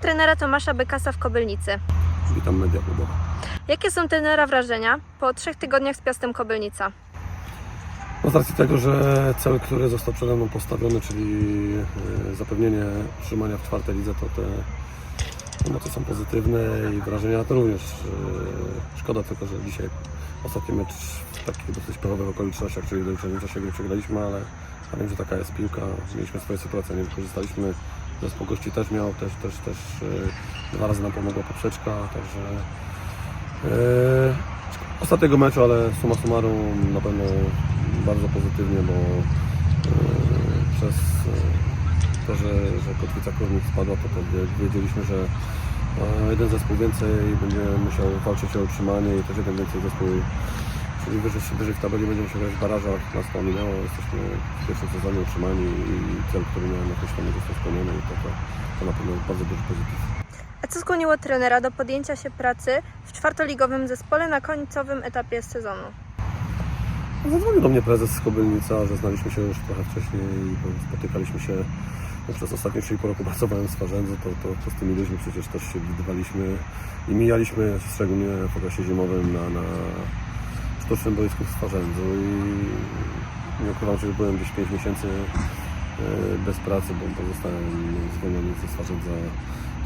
trenera Tomasza Bekasa w Kobylnicy. Witam media klubowe. Jakie są trenera wrażenia po trzech tygodniach z Piastem Kobylnica? No z racji tego, że cel, który został przede mną postawiony, czyli e, zapewnienie utrzymania w czwartej lidze, to te emocje są pozytywne i wrażenia to również. e, Szkoda tylko, że dzisiaj ostatni mecz w takich dosyć pechowych okolicznościach, czyli w doliczonym czasie gry przegraliśmy, ale wiem, że taka jest piłka. Mieliśmy swoje sytuacje, nie wykorzystaliśmy. Zespół gości też miał, też, też, też e, dwa razy nam pomogła poprzeczka, także e, ostatniego meczu, ale summa summarum na pewno bardzo pozytywnie, bo e, przez to, że, że kotwica Kornik spadła, to, to wie- wiedzieliśmy, że jeden zespół więcej będzie musiał walczyć o utrzymanie i też jeden więcej zespół, czyli wyżej, wyżej w tabeli będzie musiał grać w barażach, nas to minęło, jesteśmy w pierwszym sezonie utrzymani i cel, który miałem określony został spełniony i to, to, to na pewno bardzo duży pozytyw. A co skłoniło trenera do podjęcia się pracy w czwartoligowym zespole na końcowym etapie sezonu? Zadzwonił do mnie prezes z Kobylnica, że znaliśmy się już trochę wcześniej i spotykaliśmy się no, przez ostatnie 3,5 roku pracowałem w Swarzędzu, to, to, to z tymi ludźmi przecież też się widywaliśmy i mijaliśmy, szczególnie w okresie zimowym na, na sztucznym boisku w Swarzędzu i nie ukrywam, że byłem gdzieś 5 miesięcy e, bez pracy, bo, bo zostałem zwolniony ze Swarzędza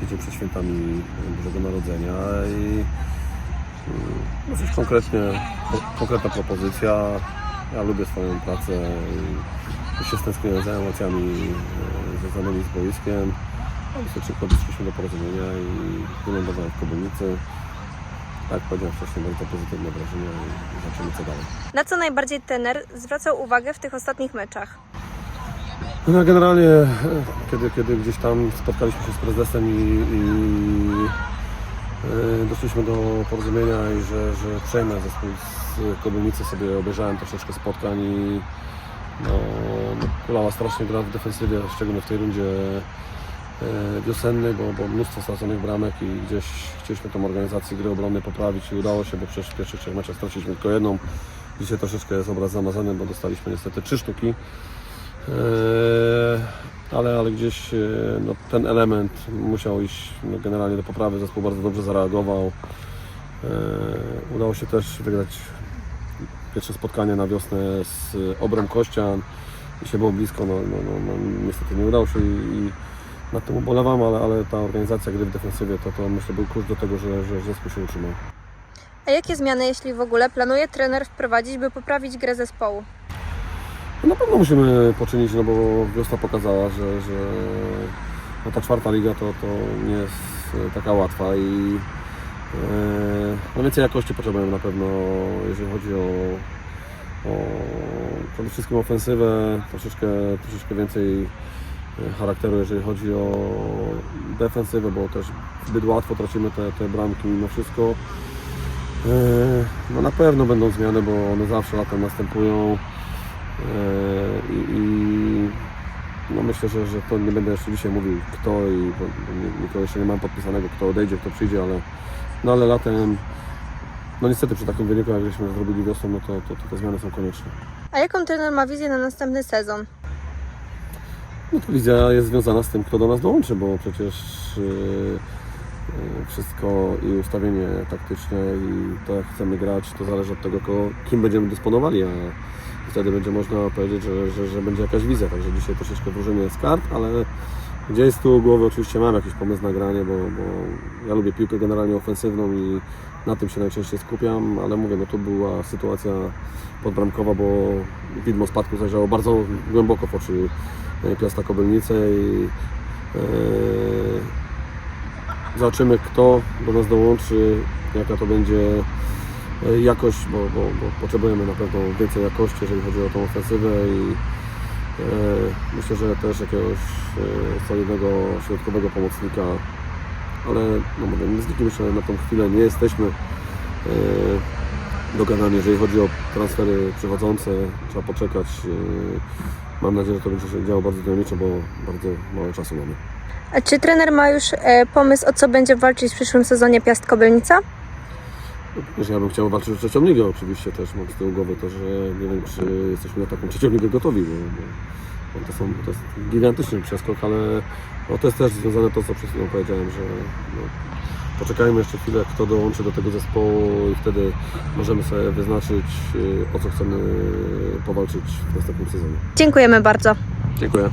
tydzień przed świętami Bożego Narodzenia i Dosyć konkretnie, ko- konkretna propozycja. Ja lubię swoją pracę i się stęskniłem za emocjami e, związanymi z boiskiem. No, że szybko doszliśmy do porozumienia i wylądowałem w Kobylnicy. Tak jak powiedziałem wcześniej, bardzo pozytywne wrażenia i zobaczymy co dalej. Na co najbardziej trener zwracał uwagę w tych ostatnich meczach? No generalnie, e, kiedy, kiedy gdzieś tam spotkaliśmy się z prezesem i, i e, doszliśmy do porozumienia i że, że przejmę zespół z Kobylnicy, sobie obejrzałem troszeczkę spotkań i no, no, Kulawa strasznie gra w defensywie, szczególnie w tej rundzie e, wiosennej, bo, bo mnóstwo straconych bramek i gdzieś chcieliśmy tą organizację gry obronnej poprawić i udało się, bo przecież w pierwszych trzech meczach straciliśmy tylko jedną. Dzisiaj troszeczkę jest obraz zamazany, bo dostaliśmy niestety trzy sztuki. Eee, ale, ale gdzieś e, no, ten element musiał iść no, generalnie do poprawy. Zespół bardzo dobrze zareagował. Udało się też wygrać pierwsze spotkanie na wiosnę z Obrem Kościan. Dzisiaj było blisko, no, no, no, no, niestety nie udało się i, i nad tym ubolewam, ale, ale ta organizacja gry w defensywie to, to myślę był klucz do tego, że, że zespół się utrzymał. A jakie zmiany, jeśli w ogóle, planuje trener wprowadzić, by poprawić grę zespołu? No Na pewno musimy poczynić, no bo wiosna pokazała, że, że no ta czwarta liga to, to nie jest e, taka łatwa i e, no więcej jakości potrzebujemy na pewno, jeżeli chodzi o, o przede wszystkim ofensywę, troszeczkę, troszeczkę więcej charakteru, jeżeli chodzi o defensywę, bo też zbyt łatwo tracimy te, te bramki mimo wszystko. E, No na pewno będą zmiany, bo one zawsze latem następują. Eee, I, i no myślę, że, że to nie będę jeszcze dzisiaj mówił kto i nikogo jeszcze nie mam podpisanego, kto odejdzie, kto przyjdzie, ale, no ale latem, no niestety przy takim wyniku, jak żeśmy zrobili wiosną, no to, to, to te zmiany są konieczne. A jaką trener ma wizję na następny sezon? No to wizja jest związana z tym, kto do nas dołączy, bo przecież yy, wszystko i ustawienie taktyczne i to jak chcemy grać, to zależy od tego, kim będziemy dysponowali, a wtedy będzie można powiedzieć, że, że, że będzie jakaś wizja. Także dzisiaj troszeczkę wróżymy z kart, ale gdzieś z tyłu głowy oczywiście mam jakiś pomysł na granie, bo, bo ja lubię piłkę generalnie ofensywną i na tym się najczęściej skupiam, ale mówię, no to była sytuacja podbramkowa, bo widmo spadku zajrzało bardzo głęboko w oczy e, Piasta Kobylnice i e, zobaczymy kto do nas dołączy, jaka to będzie e, jakość, bo, bo, bo potrzebujemy na pewno więcej jakości, jeżeli chodzi o tą ofensywę i e, myślę, że też jakiegoś e, solidnego środkowego pomocnika, ale no mówię, z nikim jeszcze na tą chwilę nie jesteśmy dogadani, jeżeli chodzi o transfery przychodzące, trzeba poczekać. Mam nadzieję, że to będzie się działo bardzo dynamicznie, bo bardzo mało czasu mamy. A czy trener ma już e, pomysł, o co będzie walczyć w przyszłym sezonie Piast Kobylnica? Że ja bym chciał walczyć o trzecią ligę oczywiście też, mam z tyłu głowy to, że nie wiem czy jesteśmy na taką trzecią ligę gotowi, bo bo to, są, to jest gigantyczny przeskok, ale no, to jest też związane to, co przed chwilą powiedziałem, że no, poczekajmy jeszcze chwilę, kto dołączy do tego zespołu i wtedy możemy sobie wyznaczyć, y, o co chcemy powalczyć w następnym sezonie. Dziękujemy bardzo. Dziękuję.